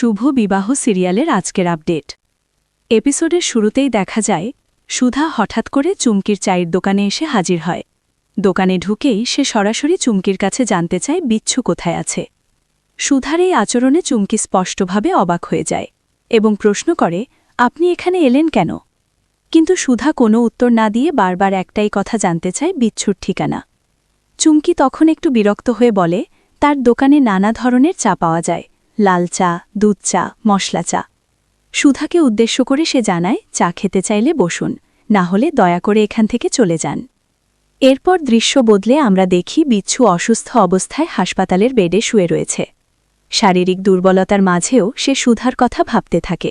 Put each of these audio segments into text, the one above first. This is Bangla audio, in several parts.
শুভ বিবাহ সিরিয়ালের আজকের আপডেট। এপিসোডের শুরুতেই দেখা যায়, সুধা হঠাৎ করে চুমকির চায়ের দোকানে এসে হাজির হয়। দোকানে ঢুকেই সে সরাসরি চুমকির কাছে জানতে চায় বিচ্ছু কোথায় আছে। সুধার এই আচরণে চুমকি স্পষ্টভাবে অবাক হয়ে যায় এবং প্রশ্ন করে, আপনি এখানে এলেন কেন? কিন্তু সুধা কোনো উত্তর না দিয়ে বারবার একটাই কথা জানতে চায় বিচ্ছুর ঠিকানা। চুমকি তখন একটু বিরক্ত হয়ে বলে, তার দোকানে নানা ধরনের চা পাওয়া যায়। লাল চা, দুধ চা, মশলা চা। সুধাকে উদ্দেশ্য করে সে জানায়, চা খেতে চাইলে বসুন, না হলে দয়া করে এখান থেকে চলে যান। এরপর দৃশ্য বদলে আমরা দেখি বিচ্ছু অসুস্থ অবস্থায় হাসপাতালের বেডে শুয়ে রয়েছে। শারীরিক দুর্বলতার মাঝেও সে সুধার কথা ভাবতে থাকে।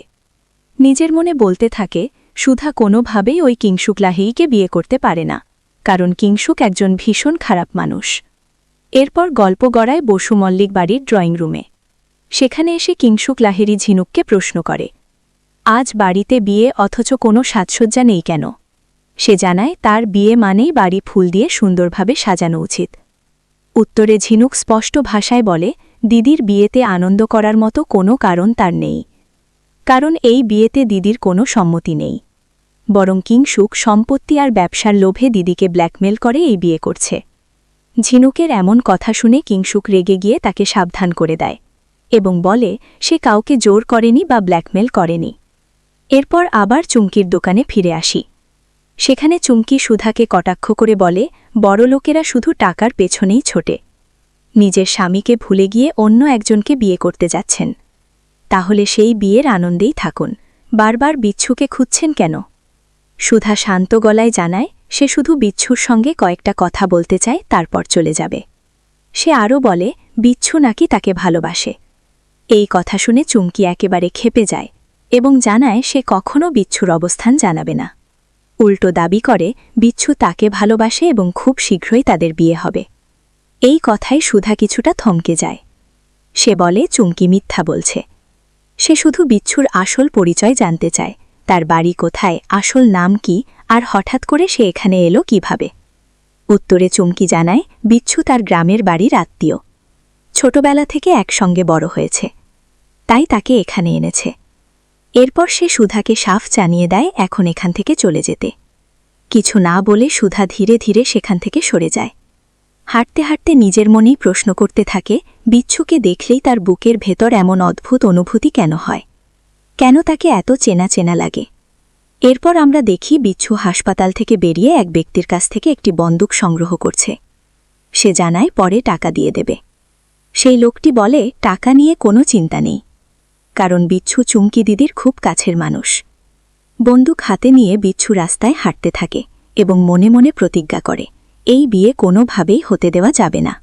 নিজের মনে বলতে থাকে, সুধা কোনোভাবেই ওই কিংসুক লাহিকে বিয়ে করতে পারে না, কারণ কিংসুক একজন ভীষণ খারাপ মানুষ। এরপর গল্প গড়ায় বসু মল্লিক বাড়ির ড্রয়িং রুমে। সেখানে এসে কিংসুক লাহেরি ঝিনুককে প্রশ্ন করে, আজ বাড়িতে বিয়ে অথচ কোনো সাজসজ্জা নেই কেন? সে জানায়, তার বিয়ে মানেই বাড়ি ফুল দিয়ে সুন্দরভাবে সাজানো উচিত। উত্তরে ঝিনুক স্পষ্ট ভাষায় বলে, দিদির বিয়েতে আনন্দ করার মতো কোনো কারণ তার নেই। কারণ এই বিয়েতে দিদির কোনো সম্মতি নেই। বরং কিংসুক সম্পত্তি আর ব্যবসার লোভে দিদিকে ব্ল্যাকমেল করে এই বিয়ে করছে। ঝিনুকের এমন কথা শুনে কিংসুক রেগে গিয়ে তাকে সাবধান করে দেয়। এবং বলে, সে কাউকে জোর করেনি বা ব্ল্যাকমেল করেনি। এরপর আবার চুমকির দোকানে ফিরে আসি। সেখানে চুমকি সুধাকে কটাক্ষ করে বলে, বড়লোকেরা শুধু টাকার পেছনেই ছোটে। নিজের স্বামীকে ভুলে গিয়ে অন্য একজনকে বিয়ে করতে যাচ্ছেন। তাহলে সেই বিয়ের আনন্দেই থাকুন। বারবার বিচ্ছুকে খুঁজছেন কেন? সুধা শান্ত গলায় জানায়, সে শুধু বিচ্ছুর সঙ্গে কয়েকটা কথা বলতে চায়, তারপর চলে যাবে। সে আরও বলে, বিচ্ছু নাকি তাকে ভালোবাসে। এই কথা শুনে চুমকি একেবারে খেপে যায় এবং জানায় সে কখনও বিচ্ছুর অবস্থান জানাবে না। উল্টো দাবি করে, বিচ্ছু তাকে ভালোবাসে এবং খুব শীঘ্রই তাদের বিয়ে হবে। এই কথায় সুধা কিছুটা থমকে যায়। সে বলে, চুমকি মিথ্যা বলছে। সে শুধু বিচ্ছুর আসল পরিচয় জানতে চায়, তার বাড়ি কোথায়, আসল নাম কি, আর হঠাৎ করে সে এখানে এলো কীভাবে? উত্তরে চুমকি জানায়, বিচ্ছু তার গ্রামের বাড়ির আত্মীয়। ছোটবেলা থেকে একসঙ্গে বড় হয়েছে। তাই তাকে এখানে এনেছে। এরপর সে সুধাকে সাফ জানিয়ে দেয় এখন এখান থেকে চলে যেতে। কিছু না বলে সুধা ধীরে ধীরে সেখান থেকে সরে যায়। হাঁটতে হাঁটতে নিজের মনেই প্রশ্ন করতে থাকে, বিচ্ছুকে দেখলেই তার বুকের ভেতর এমন অদ্ভুত অনুভূতি কেন হয়? কেন তাকে এত চেনা চেনা লাগে? এরপর আমরা দেখি বিচ্ছু হাসপাতাল থেকে বেরিয়ে এক ব্যক্তির কাছ থেকে একটি বন্দুক সংগ্রহ করছে। সে জানায় পরে টাকা দিয়ে দেবে। সেই লোকটি বলে, টাকা নিয়ে কোনো চিন্তা নেই। কারণ বিচ্ছু চুমকি দিদির খুব কাছের মানুষ। বন্দুক হাতে নিয়ে বিচ্ছু রাস্তায় হাঁটতে থাকে এবং মনে মনে প্রতিজ্ঞা করে, এই বিয়ে কোনোভাবেই হতে দেওয়া যাবে না।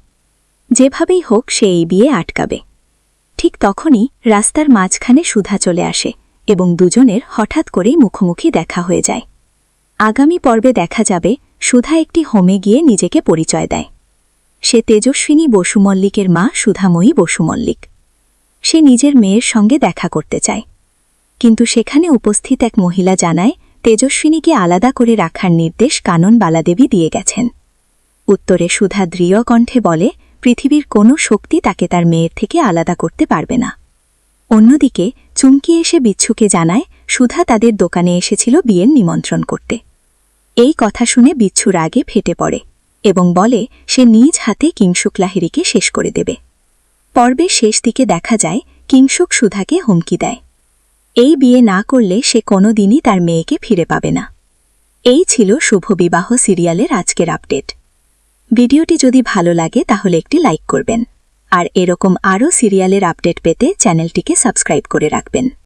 যেভাবেই হোক সে এই বিয়ে আটকাবে। ঠিক তখনই রাস্তার মাঝখানে সুধা চলে আসে এবং দুজনের হঠাৎ করেই মুখোমুখি দেখা হয়ে যায়। আগামী পর্বে দেখা যাবে সুধা একটি হোমে গিয়ে নিজেকে পরিচয় দেয়। সে তেজস্বিনী বসুমল্লিকের মা সুধাময়ী বসুমল্লিক। সে নিজের মেয়ের সঙ্গে দেখা করতে চায়। কিন্তু সেখানে উপস্থিত এক মহিলা জানায়, তেজস্বিনীকে আলাদা করে রাখার নির্দেশ কানন বালাদেবী দিয়ে গেছেন। উত্তরে সুধা দৃঢ় কণ্ঠে বলে, পৃথিবীর কোনো শক্তি তাকে তার মেয়ের থেকে আলাদা করতে পারবে না। অন্যদিকে চুমকি এসে বিচ্ছুকে জানায়, সুধা তাদের দোকানে এসেছিল বিয়ের নিমন্ত্রণ করতে। এই কথা শুনে বিচ্ছুর আগে ফেটে পড়ে এবং বলে, সে নিজ হাতে কিংশুক লাহিরিকে শেষ করে দেবে। পর্বের শেষ দিকে দেখা যায় কিংসুক সুধাকে হুমকি দেয়। এই বিয়ে না করলে সে কোনো দিনই তার মেয়েকে ফিরে পাবে না। এই ছিল শুভ বিবাহ সিরিয়ালের আজকের আপডেট। ভিডিওটি যদি ভালো লাগে, তাহলে একটি লাইক করবেন। আর এরকম আরও সিরিয়ালের আপডেট পেতে চ্যানেলটিকে সাবস্ক্রাইব করে রাখবেন।